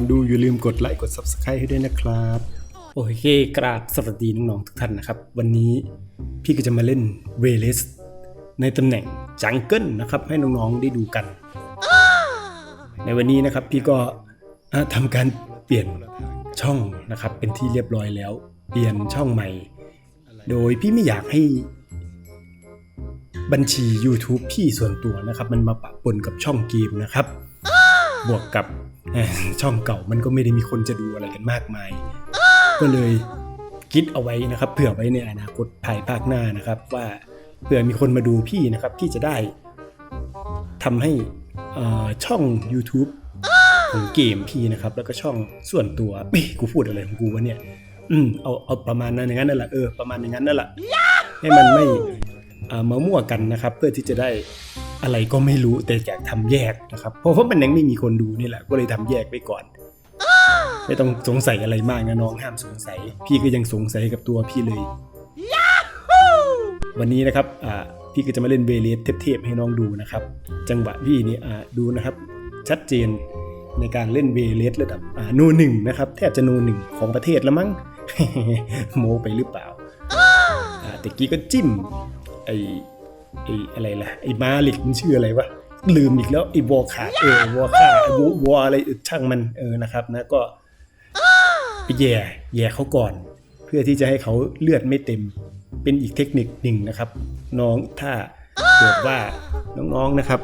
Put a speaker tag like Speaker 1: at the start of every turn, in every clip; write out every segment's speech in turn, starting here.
Speaker 1: อนดูอย่าลืมกดไลค์กด Subscribe ให้ด้วยนะครับ โอเคกราบสวัสดีน้องๆทุกท่านนะครับ วันนี้พี่ก็จะมาเล่นเวเลสในตำแหน่งจังเกิลนะครับให้น้องๆได้ดูกัน ในวันนี้นะครับพี่ก็ทำการเปลี่ยนช่องนะครับเป็นที่เรียบร้อยแล้ว เปลี่ยนช่องใหม่ โดยพี่ไม่อยากให้บัญชี YouTube พี่ส่วนตัวนะครับ มันมาปะปนกับช่องเกมนะครับ บวกกับ ช่องเก่ามันก็ไม่ได้มีคนจะดูอะไรกันมากมาย ก็เลยคิดเอาไว้นะครับ เผื่อไว้ในอนาคตภายภาคหน้านะครับ ว่าเผื่อมีคนมาดูพี่นะครับ พี่จะได้ทำให้เอ่อช่อง YouTube ของเกมพี่นะครับ แล้วก็ช่องส่วนตัวเอ้ยกูพูดอะไรของกูวะเนี่ย อืมเอาเอาประมาณนั้นอย่างนั้นนั่นแหละเออประมาณอย่างนั้นนั่นแหละให้มันไม่อ่ามามั่วกันนะครับ เพื่อที่จะได้ อะไรก็ไม่รู้แต่อยากทำแยกนะครับเพราะว่ามันยังไม่มีคนดูนี่แหละก็เลยทำแยกไว้ก่อนไม่ต้องสงสัยอะไรมากนะน้องห้ามสงสัย พี่ก็ยังสงสัยกับตัวพี่เลย วันนี้นะครับอ่าพี่ก็จะมาเล่นเวเลสเทพๆให้น้องดูนะครับ จังหวะพี่นี่อ่าดูนะครับ ชัดเจนในการเล่นเวเลสระดับอ่าโนหนึ่งนะครับแทบจะโนหนึ่งของประเทศแล้วมั้งโมไปหรือเปล่าอ่าแต่กี้ก็จิ้มไอ ไออะไรล่ะไอมาลิกมันชื่ออะไรวะลืมอีกแล้วไอวอขาเออวอขาไอววออะไรช่างมันเออนะครับนะก็ไปแย่แย่เขาก่อน เพื่อที่จะให้เขาเลือดไม่เต็ม เป็นอีกเทคนิคหนึ่งนะครับ น้องถ้าเกิดว่าน้องๆนะครับ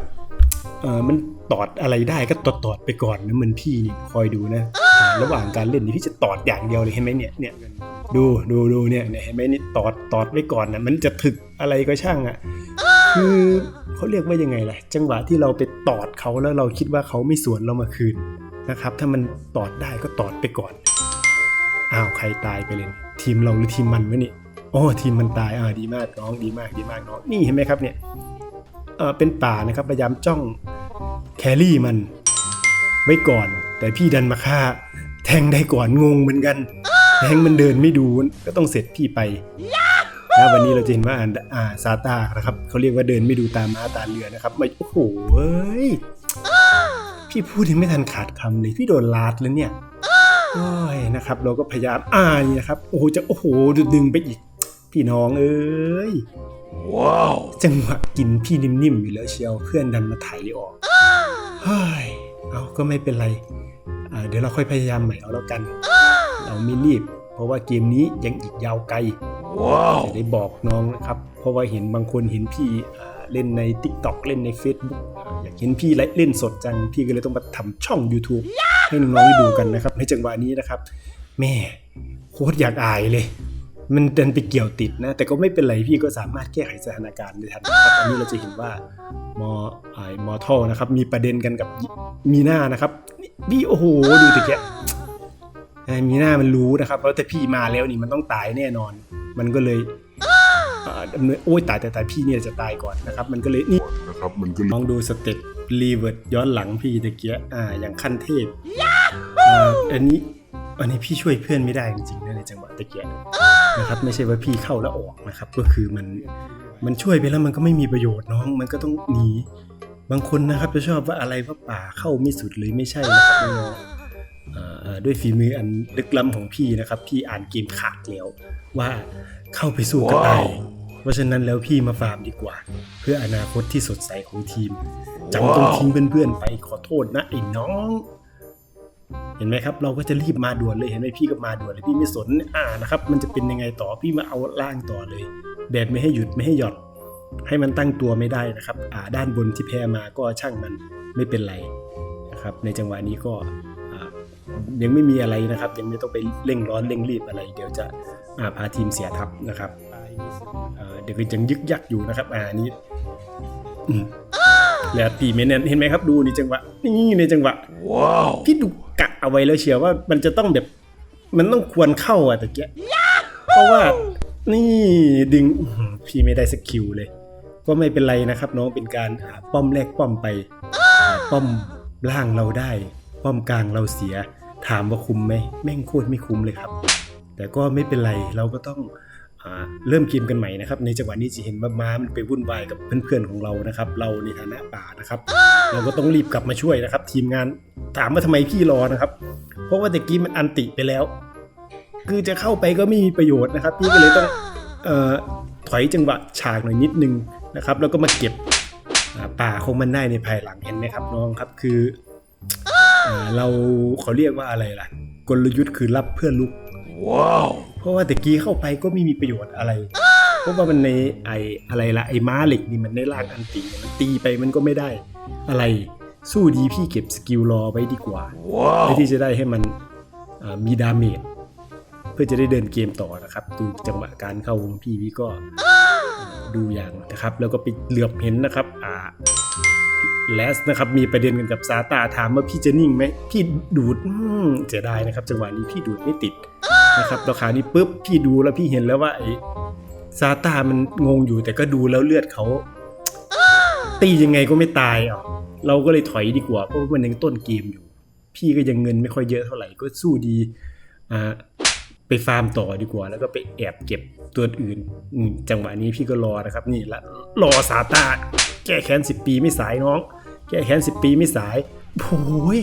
Speaker 1: เออมันตอดอะไรได้ก็ตอดตอดๆไปก่อนนะเหมือนพี่นี่คอยดูนะอ่าระหว่างการเล่นนี่พี่จะตอดอย่างเดียวเลยเห็นไหมเนี่ยเนี่ย ดูดูดูเนี่ยเนี่ยเห็นไหมนี่ตอดตอดไว้ก่อนนะมันจะถึกอะไรก็ช่างอะคือเขาเรียกว่ายังไงล่ะ จังหวะที่เราไปตอดเขาแล้วเราคิดว่าเขาไม่สวนเรามาคืนนะครับ ถ้ามันตอดได้ก็ตอดไปก่อนอ้าวใครตายไปเลยทีมเราหรือทีมมันวะนี่โอ้ทีมมันตายอ่าดีมากน้องดีมากดีมากน้องนี่เห็นไหมครับเนี่ยเออเป็นป่านะครับพยายามจ้องแครี่มันไว้ก่อน แต่พี่ดันมาฆ่า แทงได้ก่อนงงเหมือนกัน แทงมันเดินไม่ดูก็ต้องเสร็จพี่ไปนะวันนี้เราจะเห็นว่าอ่าอ่าซาตานะครับเขาเรียกว่าเดินไม่ดูตามม้าตาเรือนะครับไม่โอ้โหเว้ยพี่พูดยังไม่ทันขาดคำเลยพี่โดนลาดแล้วเนี่ยโอ้ยนะครับ เราก็พยายามอ่านนะครับโอ้โหจะโอ้โหดึงไปอีกพี่น้องเอ้ยว้าวจังหวะกินพี่นิ่มๆอยู่แล้วเชียวเพื่อนดันมาไถออกเฮ้ยเอาก็ไม่เป็นไรอ่าเดี๋ยวเราค่อยพยายามใหม่เอาแล้วกัน เราไม่รีบ เพราะว่าเกมนี้ยังอีกยาวไกลจะได้บอกน้องนะครับ เพราะว่าเห็นบางคนเห็นพี่อ่าเล่นใน Tik t o อกเล่นใน Facebook อ่าอยากเห็นพี่เล่นสดจัง พี่ก็เลยต้องมาทำช่อง YouTube ให้น้องๆได้ดูกันนะครับ ในจังหวะนี้นะครับ แม่โคตรอยากอายเลย มันเดินไปเกี่ยวติดนะ แต่ก็ไม่เป็นไรพี่ก็สามารถแก้ไขสถานการณ์ได้ทันนะครับอันนี้เราจะเห็นว่ามอไอมอทอนะครับ มีประเด็นกันกับมีหน้านะครับพี่โอ้โหดูตะเกียบไอ้ มีหน้ามันรู้นะครับเพราะแต่พี่มาแล้วนี่มันต้องตายแน่นอน มันก็เลยเอ่อดำเนินโอ้ยตายแต่ตายพี่เนี่ยจะตายก่อนนะครับ มันก็เลยนี่
Speaker 2: นะครับมันก็
Speaker 1: ลองดูสเต็ปรีเวิร์ดย้อนหลังพี่ตะเกียอ่าอย่างขั้นเทพอ่าอันนี้อันนี้พี่ช่วยเพื่อนไม่ได้จริงๆนะในจังหวะตะเกียนะครับไม่ใช่ว่าพี่เข้าแล้วออกนะครับ ก็คือมันมันช่วยไปแล้วมันก็ไม่มีประโยชน์น้อง มันก็ต้องหนีบางคนนะครับจะชอบว่าอะไรว่าป่าเข้าไม่สุดเลยไม่ใช่นะครับน้องๆอ่าอ่า ด้วยฝีมืออันลึกล้ำของพี่นะครับ พี่อ่านเกมขาดแล้วว่าเข้าไปสู้กับไอเพราะฉะนั้นแล้วพี่มาฟาร์มดีกว่า เพื่ออนาคตที่สดใสของทีมจำต้องทิ้งเพื่อนๆไปขอโทษนะไอ้น้อง เห็นไหมครับ เราก็จะรีบมาด่วนเลยเห็นไหมพี่ก็มาด่วนเลยพี่ไม่สนอ่านะครับ มันจะเป็นยังไงต่อพี่มาเอาล่างต่อเลย แบบไม่ให้หยุดไม่ให้หย่อนให้มันตั้งตัวไม่ได้นะครับ อ่าด้านบนที่แพ้มาก็ช่างมันไม่เป็นไรนะครับ ในจังหวะนี้ก็อ่า ยังไม่มีอะไรนะครับ ยังไม่ต้องไปเร่งร้อนเร่งรีบอะไร เดี๋ยวจะอ่าพาทีมเสียทัพนะครับเอ่อเดี๋ยวก็ยังยึกยักอยู่นะครับอ่านี้อืมแล้วพี่เมนเนี่ยเห็นไหมครับ ดูนี่จังหวะนี่ในจังหวะ
Speaker 3: ว้าว
Speaker 1: พี่ดูกะเอาไว้แล้วเชียวว่ามันจะต้องแบบมันต้องควรเข้าอะแต่เกี้ยเพราะว่านี่ดึงอื้อหือพี่ไม่ได้สกิลเลย ก็ไม่เป็นไรนะครับ น้องเป็นการหาป้อมแรกป้อมไปหาป้อมล่างเราได้ ป้อมกลางเราเสีย ถามว่าคุ้มไหมแม่งโคตรไม่คุ้มเลยครับ แต่ก็ไม่เป็นไรเราก็ต้องอเริ่มเกมกันใหม่นะครับ ในจังหวะนี้จะเห็นว่าม้ามันไปวุ่นวายกับเพื่อนๆของเรานะครับ เราในฐานะป่านะครับ เราก็ต้องรีบกลับมาช่วยนะครับ ทีมงานถามว่าทำไมพี่รอนะครับ เพราะว่าตะกี้มันอันติไปแล้ว คือจะเข้าไปก็ไม่มีประโยชน์นะครับ พี่ก็เลยต้องออถอยจังหวะฉากหน่อยนิดนึงนะครับ แล้วก็มาเก็บป่าของมันได้ในภายหลังเห็นไหมครับน้องครับ คือ เราเขาเรียกว่าอะไรล่ะ กลยุทธ์คือรับเพื่อลุก
Speaker 3: ว้าว
Speaker 1: เพราะว่าตะกี้เข้าไปก็ไม่มีประโยชน์อะไร เพราะว่ามันในไออะไรละไอม้าเหล็กนี่มันได้ลากอันตีมันตีไปมันก็ไม่ได้อะไรสู้ดีพี่เก็บสกิลรอไว้ดีกว่า
Speaker 3: ว้าว
Speaker 1: เพื่อที่จะได้ให้มันอ่ามีดาเมจเพื่อจะได้เดินเกมต่อนะครับ ดูจังหวะการเข้าของพี่พี่ก็ดูอย่างนะครับ แล้วก็ไปเหลือบเห็นนะครับ อ่า แลสนะครับมีประเด็นกันกับซาตาถามว่าพี่จะนิ่งไหมพี่ดูดเสียดายนะครับ จังหวะนี้พี่ดูดไม่ติดนะครับแล้วคราวนี้ปุ๊บพี่ดูแล้วพี่เห็นแล้วว่าไอ้ซาตามันงงอยู่แต่ก็ดูแล้วเลือดเขาตียังไงก็ไม่ตายอะเราก็เลยถอยดีกว่าเพราะว่ามันยังต้นเกมอยู่ พี่ก็ยังเงินไม่ค่อยเยอะเท่าไหร่ก็สู้ดีอ่า ไปฟาร์มต่อดีกว่า แล้วก็ไปแอบเก็บตัวอื่นอืมจังหวะนี้พี่ก็รอนะครับ นี่ละรอซาตาแก้แค้นสิบปีไม่สายน้อง แก้แค้นสิบปีไม่สายโอ้ย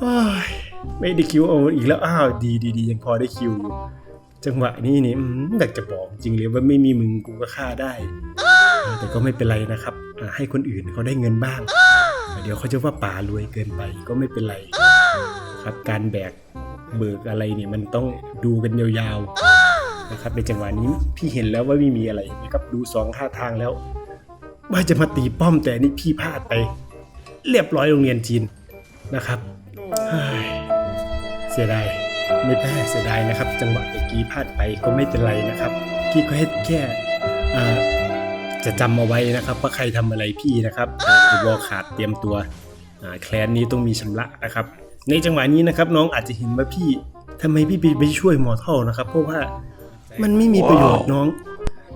Speaker 1: โอ้ยไม่ได้คิวเอาอีกแล้วอ้าวดีดีดียังพอได้คิวอยู่จังหวะนี้นี่อืมอยากจะบอกจริงเลยว่าไม่มีมึงกูก็ฆ่าได้ แต่ก็ไม่เป็นไรนะครับอ่าให้คนอื่นเขาได้เงินบ้าง เดี๋ยวเขาจะว่าป่ารวยเกินไปก็ไม่เป็นไร ครับการแบก เบิกอะไรเนี่ยมันต้องดูกันยาวๆนะครับในจังหวะนี้พี่เห็นแล้วว่าไม่มีอะไรนะครับดูสองท่าทางแล้ว ว่าจะมาตีป้อมแต่นี่พี่พลาดไป เรียบร้อยโรงเรียนจีนนะครับเฮ้ยเสียดายไม่แพ้เสียดายนะครับ จังหวะตะกี้พลาดไปก็ไม่เป็นไรนะครับพี่ก็ให้แค่จะจำเอาไว้นะครับว่าใครทำอะไรพี่นะครับวอขาดเตรียมตัวแคลนนี้ต้องมีชำระนะครับ ในจังหวะนี้นะครับน้องอาจจะเห็นว่าพี่ทำไมพี่ไปช่วยหมอเท่านะครับ เพราะว่ามันไม่มีประโยชน์น้อง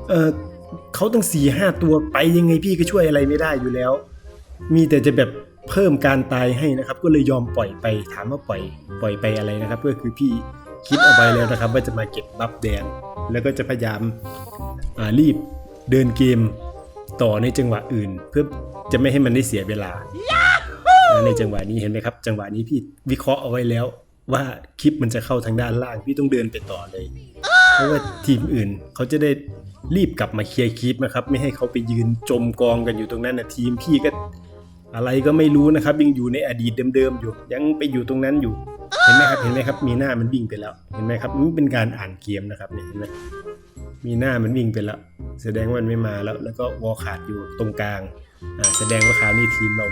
Speaker 1: เออเขาตั้งสี่ห้าตัวไปยังไงพี่ก็ช่วยอะไรไม่ได้อยู่แล้ว มีแต่จะแบบเพิ่มการตายให้นะครับ ก็เลยยอมปล่อยไปถามว่าปล่อยปล่อยไปอะไรนะครับ ก็คือพี่คิดเอาไว้แล้วนะครับ ว่าจะมาเก็บบัฟแดง แล้วก็จะพยายามอ่ารีบเดินเกมต่อในจังหวะอื่น เพื่อจะไม่ให้มันได้เสียเวลา ในจังหวะนี้เห็นไหมครับ จังหวะนี้พี่วิเคราะห์เอาไว้แล้ว ว่าคลิปมันจะเข้าทางด้านล่างพี่ต้องเดินไปต่อเลย เพราะว่าทีมอื่นเขาจะได้รีบกลับมาเคลียร์คลิปนะครับ ไม่ให้เขาไปยืนจมกองกันอยู่ตรงนั้นนะทีมพี่ก็อะไรก็ไม่รู้นะครับ ยังอยู่ในอดีตเดิมๆอยู่ ยังไปอยู่ตรงนั้นอยู่ เห็นไหมครับเห็นไหมครับ มีหน้ามันวิ่งไปแล้ว เห็นไหมครับมันเป็นการอ่านเกมนะครับเนี่ยเห็นไหมมีหน้ามันวิ่งไปแล้ว แสดงว่ามันไม่มาแล้ว แล้วก็วอลขาดอยู่ตรงกลางแสดงว่าคราวนี้ทีมเรา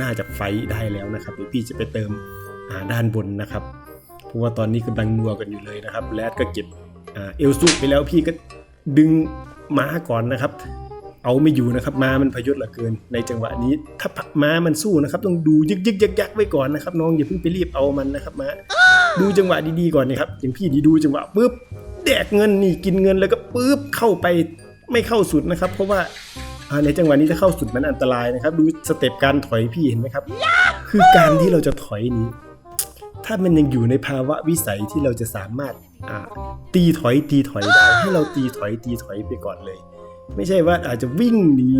Speaker 1: น่าจะไฟได้แล้วนะครับเดี๋ยวพี่จะไปเติมด้านบนนะครับ เพราะว่าตอนนี้กำลังนัวกันอยู่เลยนะครับแรดก็เก็บอเอลซูไปแล้วพี่ก็ดึงม้าก่อนนะครับ เอาไม่อยู่นะครับม้ามันพยศเหลือเกิน ในจังหวะนี้ ถ้าม้ามันสู้นะครับ ต้องดูยึกยึกยักยักไว้ก่อนนะครับ น้องอย่าเพิ่งไปรีบเอามันนะครับม้าดูจังหวะดีๆก่อนนะครับอย่างพี่ดีดูจังหวะปุ๊บแดกเงินนี่กินเงินแล้วก็ปุ๊บเข้าไปไม่เข้าสุดนะครับ เพราะว่า ในจังหวะนี้ถ้าเข้าสุดมันอันตรายนะครับ ดูสเต็ปการถอยพี่เห็นไหมครับ คือการที่เราจะถอยนี้ ถ้ามันยังอยู่ในภาวะวิสัยที่เราจะสามารถตีถอยตีถอยได้ให้เราตีถอยตีถอยไปก่อนเลย ไม่ใช่ว่าอาจจะวิ่งหนี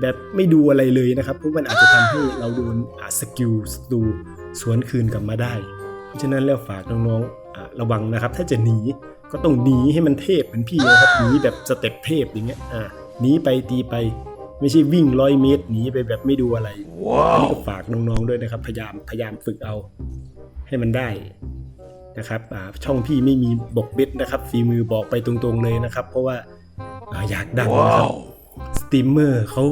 Speaker 1: แบบไม่ดูอะไรเลยนะครับ เพราะมันอาจจะทำให้เราโดนสกิลดูสวนคืนกลับมาได้ เพราะฉะนั้นแล้วฝากน้องๆระวังนะครับ ถ้าจะหนีก็ต้องหนีให้มันเทพเหมือนพี่นะครับหนีแบบสเต็ปเทพอย่างเงี้ยอ่า หนีไปตีไป ไม่ใช่วิ่งร้อยเมตรหนีไปแบบไม่ดูอะไร
Speaker 3: ว้า
Speaker 1: อัน
Speaker 3: ว
Speaker 1: นี้ก็ฝากน้องๆด้วยนะครับ พยายามพยายามฝึกเอา ให้มันได้นะครับอ่าช่องพี่ไม่มีบกเบ็ดนะครับฝีมือบอกไปตรงๆเลยนะครับ เพราะว่าอ่าอยากดัง
Speaker 3: ว้า
Speaker 1: นะครับ
Speaker 3: ว
Speaker 1: สตรีมเมอร์เขา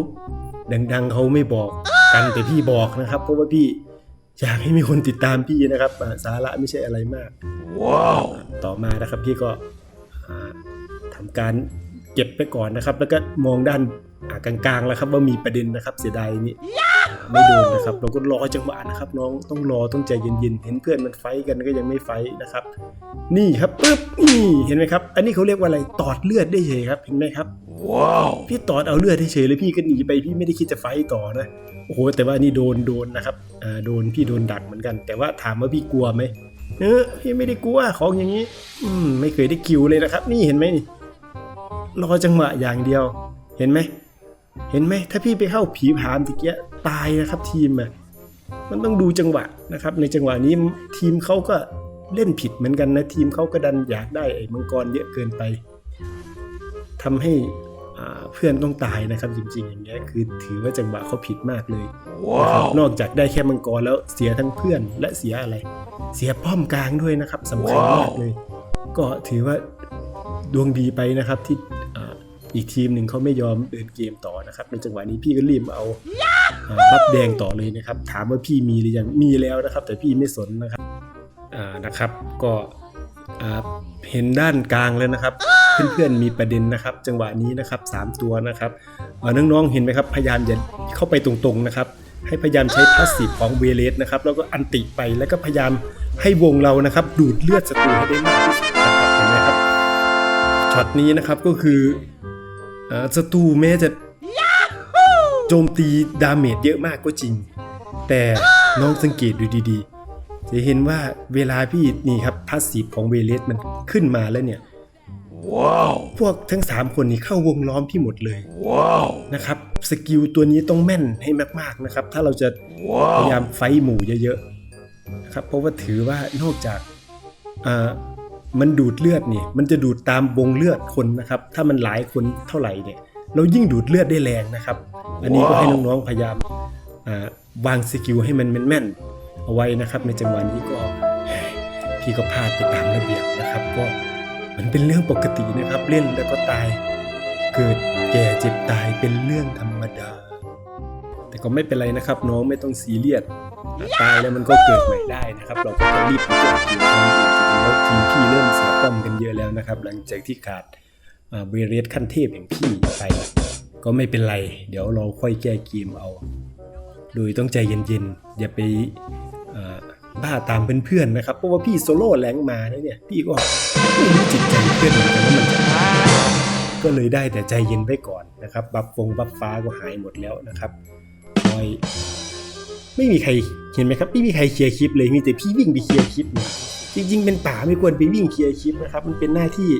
Speaker 1: ดังๆเขาไม่บอกกันแต่พี่บอกนะครับ เพราะว่าพี่อยากให้มีคนติดตามพี่นะครับอ่าสาระไม่ใช่อะไรมาก
Speaker 3: ว้าว
Speaker 1: ต่อมานะครับพี่ก็อ่าทำการเก็บไปก่อนนะครับ แล้วก็มองด้านอ่ากลางๆแล้วครับว่ามีประเด็นนะครับเสียดายนี่ไม่โดนนะครับ เราก็รอจังหวะนะครับ น้องต้องรอต้องใจเย็นๆ เห็นเพื่อนมันไฟท์กันก็ยังไม่ไฟท์นะครับ นี่ครับปึ๊บนี่เห็นไหมครับ อันนี้เขาเรียกว่าอะไรตอดเลือดได้เฉยครับเห็นไหมครับพี่ตอดเอาเลือดเฉยๆเลยพี่ก็หนีไปพี่ไม่ได้คิดจะไฟต์ต่อนะโอ้โหแต่ว่านี่โดนโดนนะครับอ่าโดนพี่โดนดักเหมือนกัน แต่ว่าถามว่าพี่กลัวไหมเออพี่ไม่ได้กลัวของอย่างนี้ อืมไม่เคยได้คิวเลยนะครับ นี่เห็นไหมนี่ รอจังหวะอย่างเดียว เห็นไหม เห็นไหม ถ้าพี่ไปเข้าผีผามตะเกียตายนะครับทีมอะมันต้องดูจังหวะนะครับ ในจังหวะนี้ทีมเขาก็เล่นผิดเหมือนกันนะทีมเขาก็ดันอยากได้ไอ้มังกรเยอะเกินไปทำให้อ่าเพื่อนต้องตายนะครับจริงๆ อย่างเงี้ยคือถือว่าจังหวะเขาผิดมากเลยนะครับนอกจากได้แค่มังกรแล้วเสียทั้งเพื่อนและเสียอะไร เสียป้อมกลางด้วยนะครับสำคัญมากเลย ก็ถือว่าดวงดีไปนะครับที่ อีกทีมหนึ่งเขาไม่ยอมเดินเกมต่อนะครับ ในจังหวะนี้พี่ก็รีบเอาบัฟแดงต่อเลยนะครับ ถามว่าพี่มีหรือยังมีแล้วนะครับ แต่พี่ไม่สนนะครับอ่านะครับ ก็เห็นด้านกลางแล้วนะครับ เพื่อนๆมีประเด็นนะครับ จังหวะนี้นะครับสามตัวนะครับน้องๆเห็นไหมครับ พยายามอย่าเข้าไปตรงๆนะครับ ให้พยายามใช้พาสซีฟของเวเลสนะครับ แล้วก็อันติไปแล้วก็พยายามให้วงเรานะครับ ดูดเลือดศัตรูให้ได้มากที่สุดนะครับเห็นไหมครับช็อตนี้นะครับก็คือ ศัตรูแม้จะโจมตีดาเมจเยอะมากก็จริง แต่น้องสังเกตดูดีๆ จะเห็นว่าเวลาพี่นี่ครับพาสซีฟของเวเลสมันขึ้นมาแล้วเนี่ยพวกทั้ง 3 คนนี้เข้าวงล้อมพี่หมดเลยนะครับสกิลตัวนี้ต้องแม่นให้มากๆนะครับ ถ้าเราจะพยายามไฟท์หมู่เยอะๆนะครับเพราะว่าถือว่านอกจากอ่า มันดูดเลือดเนี่ยมันจะดูดตามวงเลือดคนนะครับ ถ้ามันหลายคนเท่าไหร่เนี่ย เรายิ่งดูดเลือดได้แรงนะครับ อันนี้ก็ให้น้องๆพยายามาวางสกิลให้มันแม่นๆเอาไว้นะครับในจังหวะนี้ก็พี่ก็พลาดไปตามระเบียบนะครับก็มันเป็นเรื่องปกตินะครับเล่นแล้วก็ตาย เกิดแก่เจ็บตายเป็นเรื่องธรรมดา แต่ก็ไม่เป็นไรนะครับน้องไม่ต้องซีเรียส ตายแล้วมันก็เกิดใหม่ได้นะครับ เราก็จะรีบไปแก้ทีมทีมอื่นจริงๆแล้วทีมพี่เริ่มเสียป้อมกันเยอะแล้วนะครับ หลังจากที่ขาดเบเรสขั้นเทพอย่างพี่ไป ก็ไม่เป็นไร เดี๋ยวเราค่อยแก้เกมเอา โดยต้องใจเย็นๆ อย่าไปเอ่อบ้าตามเพื่อนๆนะครับ เพราะว่าพี่โซโล่แรงมาเนี่ย พี่ก็ไม่รู้จิตใจเพื่อนเหมือนกันว่ามันจะก็เลยได้แต่ใจเย็นไว้ก่อนนะครับ บัฟฟงบัฟฟ้าก็หายหมดแล้วนะครับคอย ไม่มีใครเห็นไหมครับไม่มีใครเคลียร์คลิปเลยมีแต่พี่วิ่งไปเคลียร์คลิปเนี่ยจริงๆเป็นป่าไม่ควรไปวิ่งเคลียร์คลิปนะครับ มันเป็นหน้าที่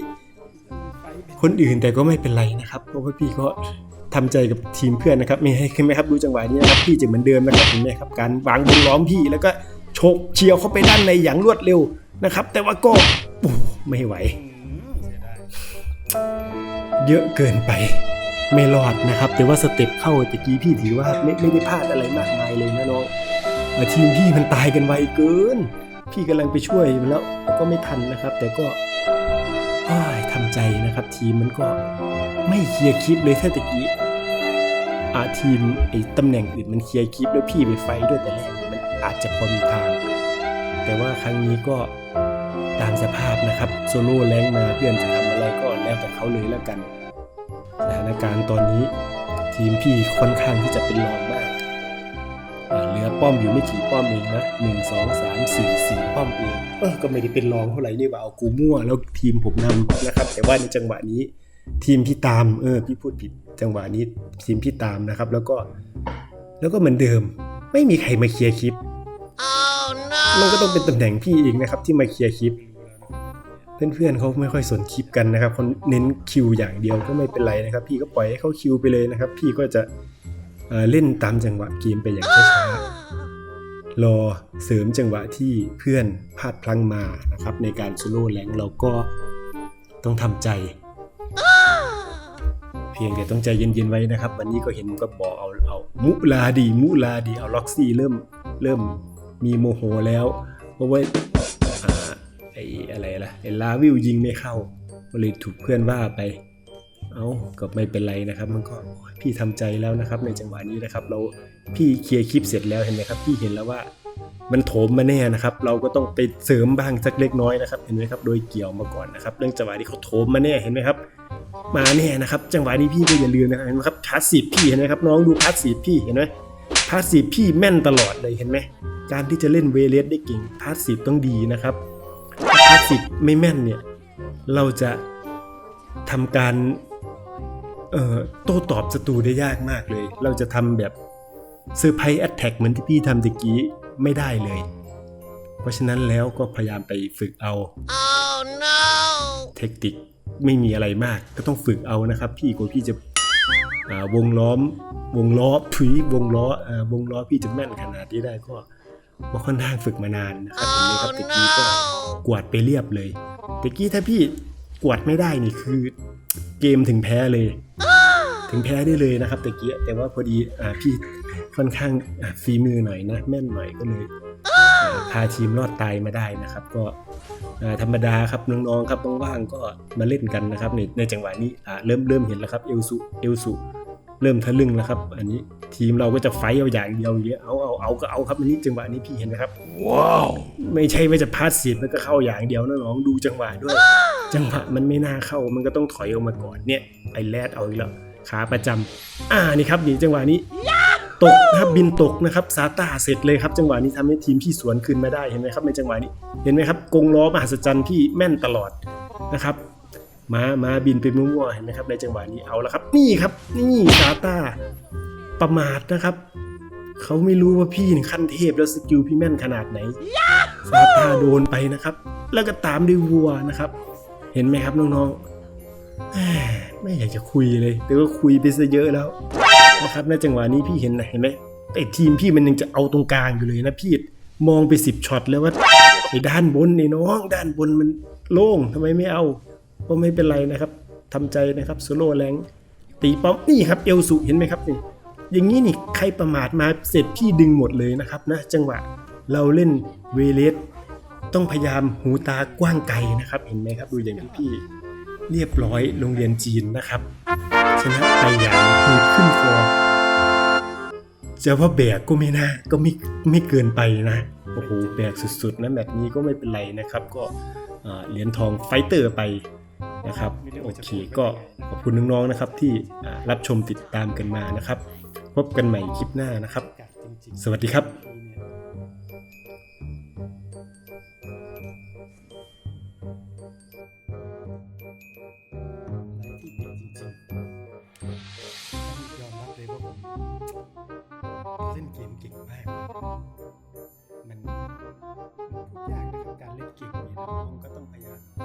Speaker 1: คนอื่นแต่ก็ไม่เป็นไรนะครับเพราะว่าพี่ก็ทำใจกับทีมเพื่อนนะครับมีให้เห็นไหมครับดูจังหวะนี้นะครับพี่จะเหมือนเดิมนะครับเห็นไหมครับการวางวงล้อมพี่แล้วก็โฉกเฉียวเข้าไปด้านในอย่างรวดเร็วนะครับ แต่ว่าก็โอ้ไม่ไหว เยอะเกินไป ไม่รอดนะครับแต่ว่าสเต็ปเข้าตะกี้พี่ถือว่าไม่ไม่ได้พลาดอะไรมากมายเลยนะน้องอ่อทีมพี่มันตายกันไวเกิน พี่กำลังไปช่วยมันแล้วก็ไม่ทันนะครับ แต่ก็อ้ายทำใจนะครับ ทีมมันก็ไม่เคลียร์คลิปเลยถ้าตะกี้อาทีมไอ้ตำแหน่งอื่นมันเคลียร์คลิปแล้วพี่ไปไฟด้วยแต่แรกมันอาจจะพอมีทาง แต่ว่าครั้งนี้ก็ตามสภาพนะครับ โซโล่แรงมาเพื่อนจะทำอะไรก็แล้วแต่เขาเลยแล้วกัน ถานการณ์ตอนนี้ ทีมพี่ค่อนข้างที่จะเป็นรองมากอ่าเหลือป้อมอยู่ไม่กี่ป้อมเองนะหนึ่งสองสามสี่สี่ป้อมเองเออก็ไม่ได้เป็นรองเท่าไหร่นี่ว่าเอากูมั่วแล้วทีมผมนำนะครับ แต่ว่าในจังหวะนี้ ทีมพี่ตามเออพี่พูดผิดจังหวะนี้ทีมพี่ตามนะครับ แล้วก็แล้วก็เหมือนเดิม ไม่มีใครมาเคลียร์คลิปมันก็ต้องเป็นตำแหน่งพี่เองนะครับที่มาเคลียร์คลิป เพื่อนๆเขาไม่ค่อยสนคลิปกันนะครับเขาเน้นคิวอย่างเดียวก็ไม่เป็นไรนะครับ พี่ก็ปล่อยให้เขาคิวไปเลยนะครับ พี่ก็จะเเล่นตามจังหวะเกมไปอย่างช้าๆรอเสริมจังหวะที่เพื่อนพลาดพลั้งมานะครับ ในการโซโล่แรงเราก็ต้องทำใจ เพียงแต่ต้องใจเย็นๆไว้นะครับ วันนี้ก็เห็นก็บอกเอาเอามุลาดี มุลาดีเอาล็อกซี่เริ่มเริ่มมีโมโหแล้วเพราะว่า อ้อะไรล่ะไอ้ลาวิวยิงไม่เข้าก็เลยถูกเพื่อนว่าไป เอาก็ไม่เป็นไรนะครับ มันก็พี่ทำใจแล้วนะครับ ในจังหวะนี้นะครับ เราพี่เคลียร์คลิปเสร็จแล้วเห็นไหมครับ พี่เห็นแล้วว่ามันโถมมาแน่นะครับ เราก็ต้องไปเสริมบ้างสักเล็กน้อยนะครับ เห็นไหมครับ โดยเกี่ยวมาก่อนนะครับ เรื่องจังหวะที่เขาโถมมาแน่เห็นไหมครับ มาแน่นะครับ จังหวะนี้พี่ก็อย่าลืมนะครับเห็นไหมครับพาสซีฟพี่เห็นไหมครับน้องดูพาสซีฟพี่เห็นไหมพาสซีฟพี่แม่นตลอดเลยเห็นไหมการที่จะเล่นเวเลสได้เก่งพาสซีฟต้องดีนะครับ สซีฟไม่แม่นเนี่ย เราจะทำการเอ่อโต้ตอบศัตรูได้ยากมากเลย เราจะทำแบบเซอร์ไพรส์แอตแทกเหมือนที่พี่ทำตะกี้ไม่ได้เลย เพราะฉะนั้นแล้วก็พยายามไปฝึกเอาเทคนิคไม่มีอะไรมากก็ต้องฝึกเอานะครับ พี่กว่าพี่จะอ่าวงล้อม วงล้อถุยวงล้ออ่าวงล้อพี่จะแม่นขนาดนี้ได้ก็ ก็ค่อนข้างฝึกมานานนะครับเห็นไหมครับตะกี้ก็กวาดไปเรียบเลยตะกี้ถ้าพี่กวาดไม่ได้นี่คือ เกมถึงแพ้เลย ถึงแพ้ได้เลยนะครับตะกี้แต่ว่าพอดีอ่าพี่ค่อนข้างอ่าฝีมือหน่อยนะ แม่นหน่อยก็เลยอ่าพาทีมรอดตายมาได้นะครับ ก็อ่าธรรมดาครับน้องๆครับว่างๆก็มาเล่นกันนะครับในในจังหวะนี้อ่าเริ่มเริ่มเห็นแล้วครับเอลสุเอลสุ เริ่มทะลึ่งแล้วครับ อันนี้ทีมเราก็จะไฟต์เอาอย่างเดียวอย่างเงี้ยเอาเอาเอาก็เอาครับอันนี้จังหวะนี้พี่เห็นนะครับ
Speaker 3: ว้าว
Speaker 1: ไม่ใช่ว่าจะพาสซีฟแล้วก็เข้าอย่างเดียวนะน้องดูจังหวะด้วย จังหวะมันไม่น่าเข้ามันก็ต้องถอยออกมาก่อนเนี่ยไอแรดเอาอีกแล้วขาประจำอ่านี่ครับนี่จังหวะนี้ตกนะครับบินตกนะครับซาตาเสร็จเลยครับจังหวะนี้ทำให้ทีมพี่สวนขึ้นมาได้เห็นไหมครับในจังหวะนี้เห็นไหมครับกงล้อมหัศจรรย์พี่แม่นตลอดนะครับ มามาบินไปมั่วๆเห็นไหมครับในจังหวะนี้เอาล้วครับ นี่ครับ นี่ซาต้าประมาทนะครับเขาไม่รู้ว่าพี่นี่ขั้นเทพแล้วสกิลพี่แม่นขนาดไหนซาต้าโดนไปนะครับ แล้วก็ตามด้วยวัวนะครับ เห็นไหมครับน้องๆไม่อยากจะคุยเลย แต่ก็คุยไปซะเยอะแล้วนะครับในจังหวะนี้พี่เห็นนะเห็นไหมไอ้ทีมพี่มันยังจะเอาตรงกลางอยู่เลยนะพี่มองไปสิบช็อตแล้วว่าไอ้ด้านบนนี่น้อง ด้านบนมันโล่งทำไมไม่เอา ก็ไม่เป็นไรนะครับทำใจนะครับโซโล่แรงตีป้อมนี่ครับเอลสุเห็นไหมครับนี่อย่างนี้นี่ใครประมาทมาเสร็จพี่ดึงหมดเลยนะครับนะจังหวะเราเล่นเวเลสต้องพยายามหูตากว้างไกลนะครับ เห็นไหมครับดูอย่างที่พี่เรียบร้อยโรงเรียนจีนนะครับชนะไปอย่างหืดขึ้นคอจะว่าแบกก็ไม่น่าก็ไม่ไม่เกินไปนะโอ้โหแบกสุดๆนะแบบนี้ก็ไม่เป็นไรนะครับ ก็เหรียญทองไฟเตอร์ไป นะครับโอเคก็ขอบคุณน้องๆนะครับ ที่รับชมติดตามกันมานะครับ พบกันใหม่คลิปหน้านะครับ สวัสดีครับมันย